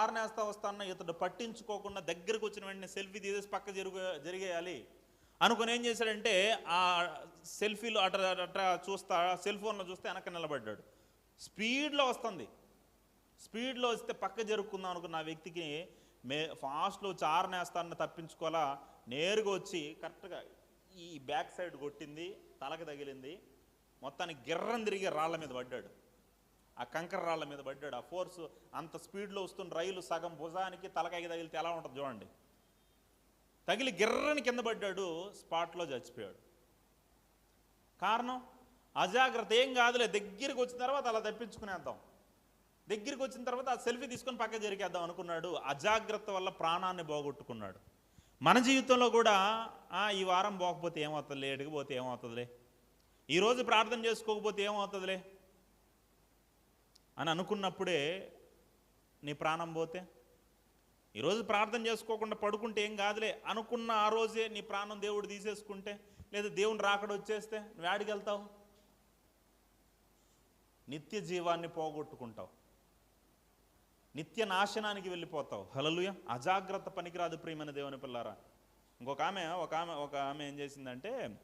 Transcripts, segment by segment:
ఆరనేస్తా వస్తాన్న ఇతడు పట్టించుకోకుండా దగ్గరకు వచ్చిన వెంటనే సెల్ఫీ తీసేసి పక్క జరుగు జరిగేయాలి. అనుకుని ఏం చేశాడంటే ఆ సెల్ఫీలో అట అట చూస్తా సెల్ ఫోన్లో చూస్తే వెనక నిలబడ్డాడు. స్పీడ్లో వస్తుంది. స్పీడ్లో వస్తే పక్క జరుపుకుందాం అనుకున్న ఆ వ్యక్తికి మే ఫాస్ట్లో వచ్చి ఆరనేస్తాన్ని తప్పించుకోవాలా? నేరుగా వచ్చి కరెక్ట్గా ఈ బ్యాక్ సైడ్ కొట్టింది తలకు తగిలింది. మొత్తానికి గిర్రం తిరిగి రాళ్ళ మీద పడ్డాడు. ఆ కంకర రాళ్ళ మీద పడ్డాడు. ఆ ఫోర్స్ అంత స్పీడ్లో వస్తున్న రైలు సగం భుజానికి తలకాయకి తగిలితే ఎలా ఉంటుంది చూడండి. తగిలి గిర్రని కింద పడ్డాడు స్పాట్లో చచ్చిపోయాడు. కారణం? అజాగ్రత్త ఏం కాదులే దగ్గరికి వచ్చిన తర్వాత అలా తప్పించుకునేద్దాం. దగ్గరికి వచ్చిన తర్వాత ఆ సెల్ఫీ తీసుకొని పక్క జరిగేద్దాం అనుకున్నాడు. అజాగ్రత్త వల్ల ప్రాణాన్ని పోగొట్టుకున్నాడు. మన జీవితంలో కూడా "ఆ, ఈ వారం పోకపోతే ఏమవుతుందిలే ఎడిగిపోతే ఏమవుతుందిలే. ఈరోజు ప్రార్థన చేసుకోకపోతే ఏమవుతుందిలే. అని అనుకున్నప్పుడే నీ ప్రాణం పోతే? ఈరోజు ప్రార్థన చేసుకోకుండా పడుకుంటే ఏం కాదులే. అనుకున్న ఆ రోజే నీ ప్రాణం దేవుడు తీసేసుకుంటే లేదా దేవుని రాకడ వచ్చేస్తే నువ్వు ఆడికి వెళ్తావు? నిత్య జీవాన్ని పోగొట్టుకుంటావు. నిత్య నాశనానికి వెళ్ళిపోతావు. హలలుయ అజాగ్రత్త పనికిరాదు ప్రియమైన దేవుని పిల్లారా. ఇంకొక ఆమె ఒక ఆమె ఒక ఆమె ఏం చేసిందంటే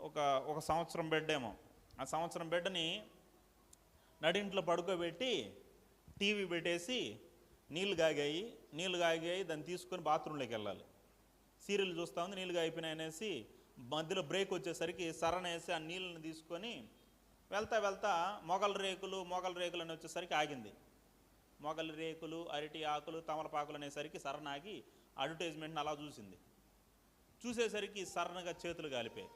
ఒక ఒక సంవత్సరం బెడ్ ఏమో. ఆ సంవత్సరం బెడ్ని నడింట్లో పడుకోబెట్టి టీవీ పెట్టేసి నీళ్ళు కాగాయి నీళ్ళు కాగాయి దాన్ని తీసుకొని బాత్రూంలోకి వెళ్ళాలి. సీరియల్ చూస్తా ఉంది నీళ్ళు అయిపోయినాయి అనేసి మధ్యలో బ్రేక్ వచ్చేసరికి సరణ వేసి ఆ నీళ్ళని తీసుకొని వెళ్తా వెళ్తా మొగల రేకులు మొగల రేకులు అని వచ్చేసరికి ఆగింది. మొగల రేకులు అరటి ఆకులు తమలపాకులు అనేసరికి సరణ ఆగి అడ్వర్టైజ్మెంట్ని అలా చూసింది. చూసేసరికి సరణగా చేతులు కాలిపోయాయి.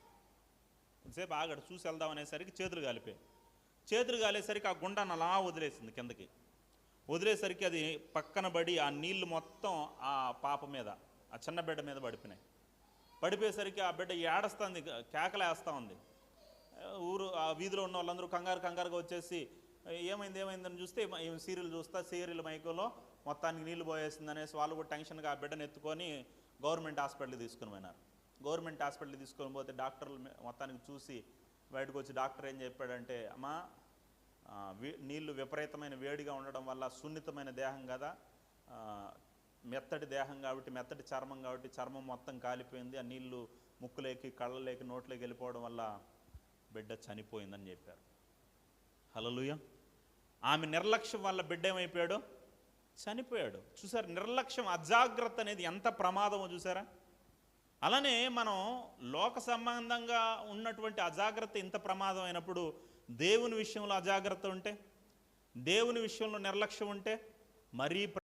కొంతసేపు ఆగాడు చూసి వెళ్దాం అనేసరికి చేతులు కాలిపోయాయి. చేతులు కాలేసరికి ఆ గుండాన్ని అలా వదిలేసింది కిందకి. వదిలేసరికి అది పక్కన పడి ఆ నీళ్ళు మొత్తం ఆ పాప మీద ఆ చిన్న బిడ్డ మీద పడిపోయినాయి. పడిపోయేసరికి ఆ బిడ్డ ఏడస్తుంది కేకలేస్తూ ఉంది. ఊరు ఆ వీధిలో ఉన్న వాళ్ళందరూ కంగారు కంగారుగా వచ్చేసి ఏమైంది ఏమైందని చూస్తే సీరియల్ చూస్తా సీరియల్ మైకులో మొత్తానికి నీళ్ళు పోయేసింది అనేసి వాళ్ళు కూడా టెన్షన్గా ఆ బిడ్డను ఎత్తుకొని గవర్నమెంట్ హాస్పిటల్కి తీసుకుని పోయినారు. గవర్నమెంట్ హాస్పిటల్కి తీసుకొని పోతే డాక్టర్లు మొత్తానికి చూసి బయటకు వచ్చి డాక్టర్ ఏం చెప్పాడంటే అమ్మా నీళ్ళు విపరీతమైన వేడిగా ఉండడం వల్ల సున్నితమైన దేహం కదా. మెత్తటి దేహం కాబట్టి మెత్తటి చర్మం కాబట్టి చర్మం మొత్తం కాలిపోయింది. ఆ నీళ్ళు ముక్కులేకి కళ్ళలేకి నోట్లోకి వెళ్ళిపోవడం వల్ల బిడ్డ చనిపోయిందని చెప్పారు. హలలుయ ఆమె నిర్లక్ష్యం వల్ల బిడ్డ ఏమైపోయాడు? చనిపోయాడు. చూసారు నిర్లక్ష్యం అజాగ్రత్త అనేది ఎంత ప్రమాదమో చూసారా? అలానే మనం లోక సంబంధంగా ఉన్నటువంటి అజాగ్రత్త ఇంత ప్రమాదం అయినప్పుడు దేవుని విషయంలో అజాగ్రత్త ఉంటే? దేవుని విషయంలో నిర్లక్ష్యం ఉంటే? మరీ